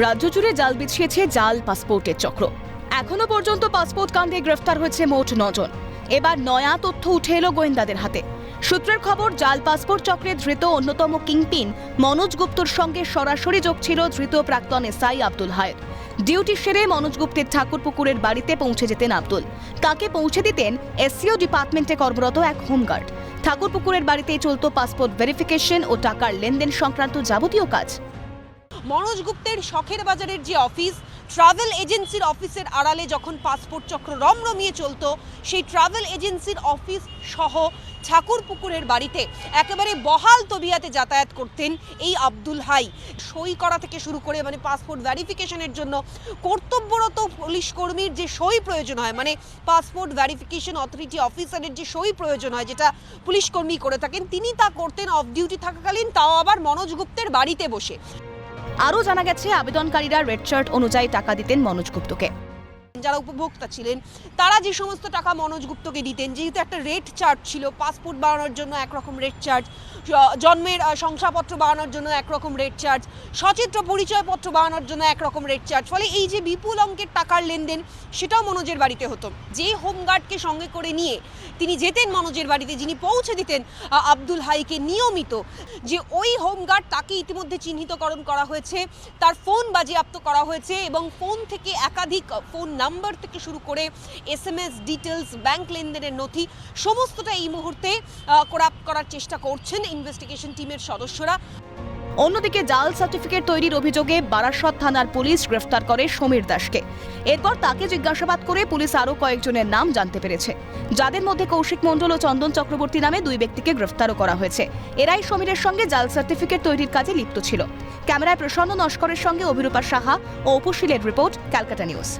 রাজ্য জুড়ে জাল বিছিয়েছে জাল পাসপোর্টের চক্র। এখনও পর্যন্ত পাসপোর্ট কাণ্ডে গ্রেফতার হয়েছে মোট নজন। এবার নয়া তথ্য উঠে এলো গোয়েন্দাদের হাতে। সূত্রের খবর, জাল পাসপোর্ট চক্রে ধৃত অন্যতম কিংপিন মনোজ গুপ্তর সঙ্গে সরাসরি যোগ ছিল ধৃত প্রাক্তন এসআই আব্দুল হায়ের। ডিউটি সেরে মনোজ গুপ্তের ঠাকুরপুকুরের বাড়িতে পৌঁছে যেতেন আব্দুল। তাকে পৌঁছে দিতেন এসসিও ডিপার্টমেন্টে কর্মরত এক হোমগার্ড। ঠাকুরপুকুরের বাড়িতেই চলত পাসপোর্ট ভেরিফিকেশন ও টাকার লেনদেন সংক্রান্ত যাবতীয় কাজ। মনোজ গুপ্তের শখের বাজারের যে অফিস, ট্রাভেল এজেন্সির অফিসের আড়ালে যখন পাসপোর্ট চক্র রমরমিয়ে চলতো, সেই ট্রাভেল এজেন্সির অফিস সহ ঠাকুরপুকুরের বাড়িতে একেবারে বহাল তবিয়াতে যাতায়াত করতেন এই আব্দুল হাই। সই করা থেকে শুরু করে মানে পাসপোর্ট ভ্যারিফিকেশনের জন্য কর্তব্যরত পুলিশ কর্মীর যে সই প্রয়োজন হয় মানে পাসপোর্ট ভ্যারিফিকেশন অথরিটি অফিসারের যে সই প্রয়োজন হয়, যেটা পুলিশ কর্মী করে থাকেন, তিনি তা করতেন, অফ ডিউটি থাকাকালীন, তাও আবার মনোজ গুপ্তের বাড়িতে বসে। আরও জানা গেছে আবেদনকারীরা রেড চার্ট অনুযায়ী টাকা দিতেন মনোজ গুপ্তকে। যারা উপভোক্তা ছিলেন, তারা যে সমস্ত টাকা মনোজ গুপ্তকে দিতেন, যেহেতু একটা রেট চার্জ ছিল পাসপোর্ট বানানোর জন্য একরকম রেট চার্জ জন্মের শংসাপত্র বানানোর জন্য একরকম রেট চার্জ সচিত্র পরিচয়পত্র বানানোর জন্য একরকম রেট চার্জ ফলে এই যে বিপুল অঙ্কের টাকার লেনদেন, সেটাও মনোজের বাড়িতে হতো। যে হোমগার্ডকে সঙ্গে করে নিয়ে তিনি যেতেন মনোজের বাড়িতে, যিনি পৌঁছে দিতেন আব্দুল হাইকে নিয়মিত, যে ওই হোমগার্ড তাকে ইতিমধ্যে চিহ্নিতকরণ করা হয়েছে, তার ফোন বাজেয়াপ্ত করা হয়েছে এবং ফোন থেকে একাধিক ফোন নাম্বার থেকে শুরু করে S M S details bank লেনদেনের নথি, সমস্তটা এই মুহূর্তে করাপ করার চেষ্টা করছেন ইনভেস্টিগেশন টিমের সদস্যরা। অন্যদিকে জাল সার্টিফিকেট তৈরির অভিযোগে বারাসত থানার পুলিশ গ্রেফতার করে সমীর দাসকে। এরপর তাকে জিজ্ঞাসাবাদ করে পুলিশ আরও কয়েকজনের নাম জানতে পেরেছে। যাদের মধ্যে কৌশিক মণ্ডল ও চন্দন চক্রবর্তী নামে দুই ব্যক্তিকে গ্রেফতারও করা হয়েছে। এরাই সমীরের সঙ্গে জাল সার্টিফিকেট তৈরির কাজে লিপ্ত ছিল। ক্যামেরায় প্রসন্ন নস্করের সঙ্গে অভিরূপা সাহা ও উপশীলের রিপোর্ট, ক্যালকাটা নিউজ।